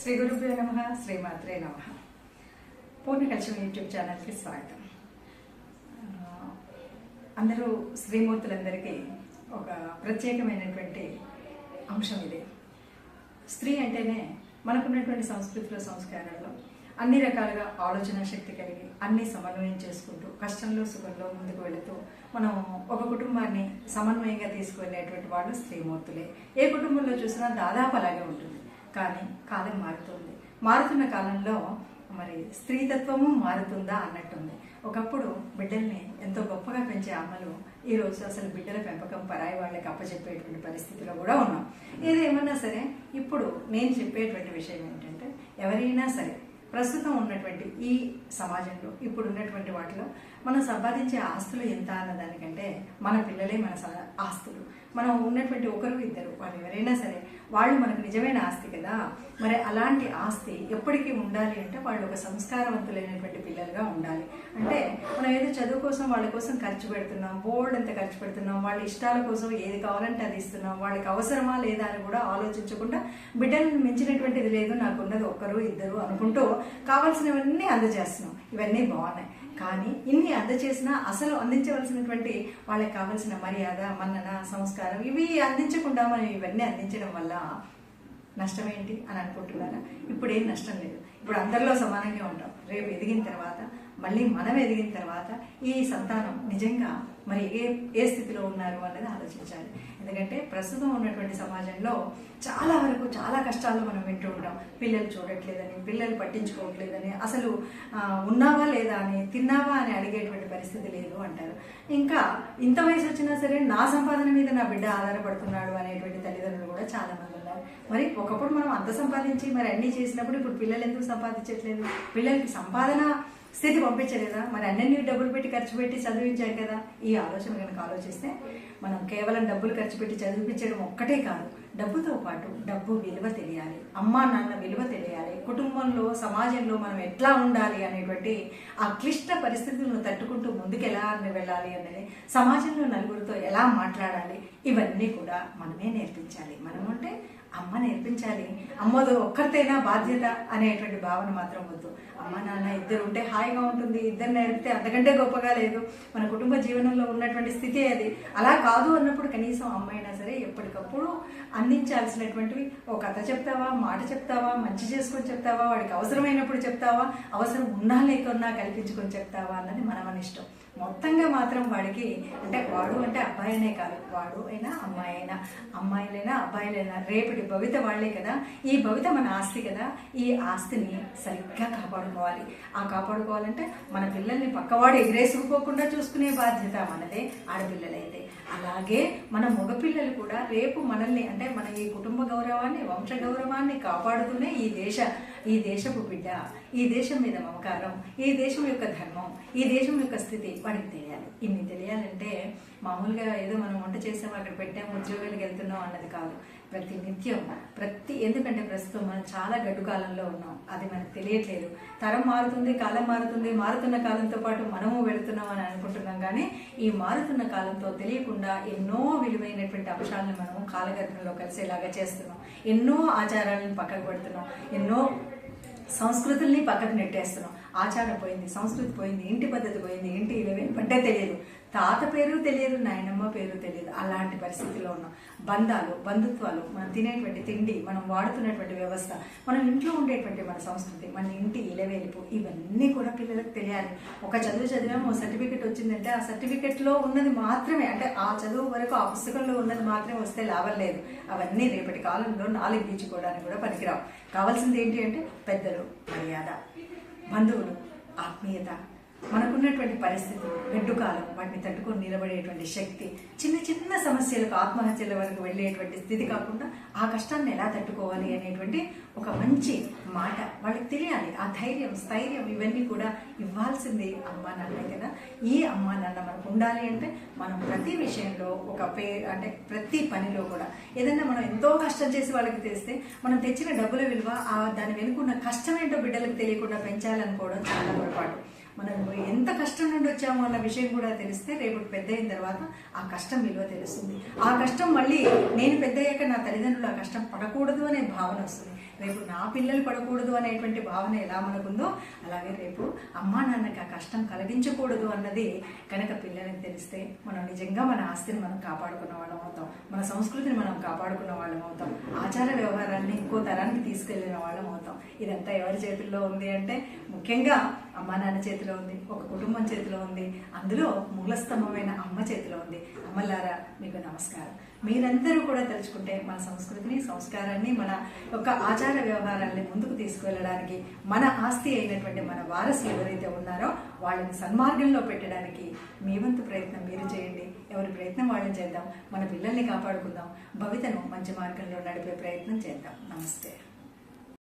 శ్రీ గురుభ్యో నమ శ్రీమాత్రే నమ. పూర్ణకల్చం యూట్యూబ్ ఛానల్కి స్వాగతం. అందరూ శ్రీమూర్తులందరికీ ఒక ప్రత్యేకమైనటువంటి అంశం ఇది. స్త్రీ అంటేనే మనకున్నటువంటి సంస్కృతిలో సంస్కారాల్లో అన్ని రకాలుగా ఆలోచన శక్తి కలిగి అన్ని సమన్వయం చేసుకుంటూ కష్టంలో సుఖంలో ముందుకు వెళుతూ మనం ఒక కుటుంబాన్ని సమన్వయంగా తీసుకువెళ్ళేటువంటి వాళ్ళు స్త్రీమూర్తులే. ఏ కుటుంబంలో చూసినా దాదాపు అలాగే ఉంటుంది. కానీ కాలం మారుతుంది. మారుతున్న కాలంలో మరి స్త్రీతత్వము మారుతుందా అన్నట్టుంది. ఒకప్పుడు బిడ్డల్ని ఎంతో గొప్పగా పెంచే అమ్మలు ఈ రోజు అసలు బిడ్డల పెంపకం పరాయి వాళ్ళకి అప్పచెప్పేటువంటి పరిస్థితిలో కూడా ఉన్నాం. ఏదేమన్నా సరే ఇప్పుడు నేను చెప్పేటువంటి విషయం ఏంటంటే ఎవరైనా సరే ప్రస్తుతం ఉన్నటువంటి ఈ సమాజంలో ఇప్పుడు ఉన్నటువంటి వాటిలో మనం సంపాదించే ఆస్తులు ఎంత అన్న దానికంటే మన పిల్లలే మన ఆస్తులు. మనం ఉన్నటువంటి ఒకరు ఇద్దరు వాళ్ళు ఎవరైనా సరే వాళ్ళు మనకు నిజమైన ఆస్తి కదా. మరి అలాంటి ఆస్తి ఎప్పటికీ ఉండాలి అంటే వాళ్ళు ఒక సంస్కారవంతులైనటువంటి పిల్లలుగా ఉండాలి. ఏదో చదువు కోసం వాళ్ళ కోసం ఖర్చు పెడుతున్నాం బోర్డు ఎంత ఖర్చు పెడుతున్నాం వాళ్ళ ఇష్టాల కోసం ఏది కావాలంటే అది ఇస్తున్నాం వాళ్ళకి అవసరమా లేదా అని కూడా ఆలోచించకుండా బిడ్డలను మించినటువంటిది లేదు నాకు ఉన్నది ఒక్కరు ఇద్దరు అనుకుంటూ కావాల్సినవన్నీ అందజేస్తున్నాం. ఇవన్నీ బాగున్నాయి. కానీ ఇన్ని అందజేసినా అసలు అందించవలసినటువంటి వాళ్ళకి కావలసిన మర్యాద మన్నన సంస్కారం ఇవి అందించకుండా మనం ఇవన్నీ అందించడం వల్ల నష్టం ఏంటి అని అనుకుంటున్నారా? ఇప్పుడు ఏం నష్టం లేదు. ఇప్పుడు అందరిలో సమానంగా ఉంటాం. రేపు ఎదిగిన తర్వాత మళ్ళీ మనం ఎదిగిన తర్వాత ఈ సంతానం నిజంగా మరి ఏ ఏ స్థితిలో ఉన్నారు అన్నది ఆలోచించాలి. ఎందుకంటే ప్రస్తుతం ఉన్నటువంటి సమాజంలో చాలా వరకు చాలా కష్టాలు మనం వింటూ ఉంటాం. పిల్లలు చూడట్లేదని పిల్లలు పట్టించుకోవట్లేదని అసలు ఉన్నావా లేదా అని తిన్నావా అని అడిగేటువంటి పరిస్థితి లేదు అంటారు. ఇంకా ఇంత వయసు వచ్చినా సరే నా సంపాదన మీద నా బిడ్డ ఆధారపడుతున్నాడు అనేటువంటి తల్లిదండ్రులు కూడా చాలామంది ఉన్నారు. మరి ఒకప్పుడు మనం అంత సంపాదించి మరి అన్నీ చేసినప్పుడు ఇప్పుడు పిల్లలు ఎందుకు సంపాదించట్లేదు? పిల్లలకి సంపాదన స్థితి పంపించలేదా? మరి అన్ని డబ్బులు పెట్టి ఖర్చు పెట్టి చదివించారు కదా? ఈ ఆలోచన కనుక ఆలోచిస్తే మనం కేవలం డబ్బులు ఖర్చు పెట్టి చదివించడం ఒక్కటే కాదు. డబ్బుతో పాటు డబ్బు విలువ తెలియాలి. అమ్మా నాన్న విలువ తెలియాలి. కుటుంబంలో సమాజంలో మనం ఎట్లా ఉండాలి అనేటువంటి ఆ క్లిష్ట పరిస్థితులను తట్టుకుంటూ ముందుకు ఎలా వెళ్ళాలి అనేది సమాజంలో నలుగురితో ఎలా మాట్లాడాలి? ఇవన్నీ కూడా మనమే నేర్పించాలి. మనం అంటే అమ్మ నేర్పించాలి. అమ్మదో ఒక్కరితేనా బాధ్యత అనేటువంటి భావన మాత్రం వద్దు. అమ్మ నాన్న ఇద్దరు ఉంటే హాయిగా ఉంటుంది. ఇద్దరు నేర్పితే అంతకంటే గొప్పగా లేదు. మన కుటుంబ జీవనంలో ఉన్నటువంటి స్థితి అది. అలా కాదు అన్నప్పుడు కనీసం అమ్మైనా సరే ఎప్పటికప్పుడు అందించాల్సినటువంటివి ఒక కథ చెప్తావా? మాట చెప్తావా? మంచి చేసుకొని చెప్తావా? వాడికి అవసరమైనప్పుడు చెప్తావా? అవసరం ఉన్నా లేకున్నా కల్పించుకొని చెప్తావా? అన్నది మన మన ఇష్టం. మొత్తంగా మాత్రం వాడికి అంటే వాడు అంటే అబ్బాయి అనే కాదు వాడు అయినా అమ్మాయి అయినా అమ్మాయిలైనా అబ్బాయిలైనా రేపటి భవిత వాళ్ళే కదా ఈ భవిత మన ఆస్తి కదా ఈ ఆస్తిని సరిగ్గా కాపాడుకోవాలి. ఆ కాపాడుకోవాలంటే మన పిల్లల్ని పక్కవాడు ఎగిరేసుకుపోకుండా చూసుకునే బాధ్యత మనదే ఆడపిల్లలైతే. అలాగే మన మగపిల్లలు కూడా రేపు మనల్ని అంటే మన ఈ కుటుంబ గౌరవాన్ని వంశ గౌరవాన్ని కాపాడుతూనే ఈ దేశ ఈ దేశపు బిడ్డ ఈ దేశం మీద మమకారం ఈ దేశం యొక్క ధర్మం ఈ దేశం యొక్క స్థితి వాడికి తెలియాలి. ఇన్ని తెలియాలంటే మామూలుగా ఏదో మనం వంట చేసాం అక్కడ పెట్టాం ఉద్యోగాలకు వెళ్తున్నాం అన్నది కాదు. ప్రతి నిత్యం ప్రతి ఎందుకంటే ప్రస్తుతం మనం చాలా గడ్డు కాలంలో ఉన్నాం. అది మనకు తెలియట్లేదు. తరం మారుతుంది కాలం మారుతుంది మారుతున్న కాలంతో పాటు మనము వెళుతున్నాం అని అనుకుంటున్నాం కానీ ఈ మారుతున్న కాలంతో తెలియకుండా ఎన్నో విలువైనటువంటి అంశాలను మనము కాలగర్భంలో కలిసేలాగా చేస్తున్నాం. ఎన్నో ఆచారాలను పక్కకు పెడుతున్నాం. ఎన్నో సంస్కృతుల్ని పక్కకు నెట్టేస్తున్నాం. ఆచారం పోయింది సంస్కృతి పోయింది ఇంటి పద్ధతి పోయింది ఇంటి ఇవేమి అంటే తెలియదు. తాత పేరు తెలియదు నాయనమ్మ పేరు తెలియదు. అలాంటి పరిస్థితిలో ఉన్నాం. బంధాలు బంధుత్వాలు మనం తినేటువంటి తిండి మనం వాడుతున్నటువంటి వ్యవస్థ మనం ఇంట్లో ఉండేటువంటి మన సంస్కృతి మన ఇంటి ఇలవేలుపు ఇవన్నీ కూడా పిల్లలకు తెలియాలి. ఒక చదువు చదివాము సర్టిఫికెట్ వచ్చిందంటే ఆ సర్టిఫికెట్లో ఉన్నది మాత్రమే. అంటే ఆ చదువు వరకు ఆ పుస్తకంలో ఉన్నది మాత్రమే వస్తే లాభం లేదు. అవన్నీ రేపటి కాలంలో నాలుగు తీర్చుకోవడానికి కూడా పనికిరావు. కావాల్సింది ఏంటి అంటే పెద్దలు మర్యాద బంధువులు ఆత్మీయత మనకున్నటువంటి పరిస్థితి గడ్డు వాటిని తట్టుకొని నిలబడేటువంటి శక్తి చిన్న చిన్న సమస్యలకు ఆత్మహత్యల వరకు వెళ్ళేటువంటి స్థితి కాకుండా ఆ కష్టాన్ని ఎలా తట్టుకోవాలి అనేటువంటి ఒక మంచి మాట వాళ్ళకి తెలియాలి. ఆ ధైర్యం స్థైర్యం ఇవన్నీ కూడా ఇవ్వాల్సింది అమ్మా నాన్న కదా. ఈ అమ్మా నాన్న మనకు ఉండాలి అంటే మనం ప్రతి విషయంలో ఒక పే అంటే ప్రతి పనిలో కూడా ఏదైనా మనం ఎంతో కష్టం చేసి వాళ్ళకి తెస్తే మనం తెచ్చిన డబ్బుల విలువ ఆ దాని వెనుకున్న కష్టమేంటో బిడ్డలకు తెలియకుండా పెంచాలనుకోవడం చాలా పొరపాటు. మనం ఎంత కష్టం నుండి వచ్చామో అన్న విషయం కూడా తెలిస్తే రేపు పెద్ద అయిన తర్వాత ఆ కష్టం విలువ తెలుస్తుంది. ఆ కష్టం మళ్ళీ నేను పెద్ద అయ్యాక నా తల్లిదండ్రులు ఆ కష్టం పడకూడదు అనే భావన వస్తుంది. రేపు నా పిల్లలు పడకూడదు అనేటువంటి భావన ఎలా మనకుందో అలాగే రేపు అమ్మా నాన్నకి ఆ కష్టం కలిగించకూడదు అన్నది కనుక పిల్లలకి తెలిస్తే మనం నిజంగా మన ఆస్తిని మనం కాపాడుకున్న వాళ్ళం అవుతాం. మన సంస్కృతిని మనం కాపాడుకున్న వాళ్ళం అవుతాం. ఆచార వ్యవహారం ఇంకో తరానికి తీసుకెళ్ళిన వాళ్ళం అవుతాం. ఇదంతా ఎవరి చేతుల్లో ఉంది అంటే ముఖ్యంగా అమ్మా నాన్న చేతిలో ఉంది ఒక కుటుంబం చేతిలో ఉంది అందులో మూలస్తంభమైన అమ్మ చేతిలో ఉంది. అమ్మలారా మీకు నమస్కారం. మీరందరూ కూడా తెలుసుకుంటే మన సంస్కృతిని సంస్కారాన్ని మన యొక్క ఆచార వ్యవహారాన్ని ముందుకు తీసుకువెళ్ళడానికి మన ఆస్తి అయినటువంటి మన వారసులు ఎవరైతే ఉన్నారో వాళ్ళని సన్మార్గంలో పెట్టడానికి మీ వంతు ప్రయత్నం మీరు చేయండి. ఎవరి ప్రయత్నం వాళ్ళని చేద్దాం. మన పిల్లల్ని కాపాడుకుందాం. భవితను మంచి మార్గంలో నడిపే ప్రయత్నం చేద్దాం. నమస్తే.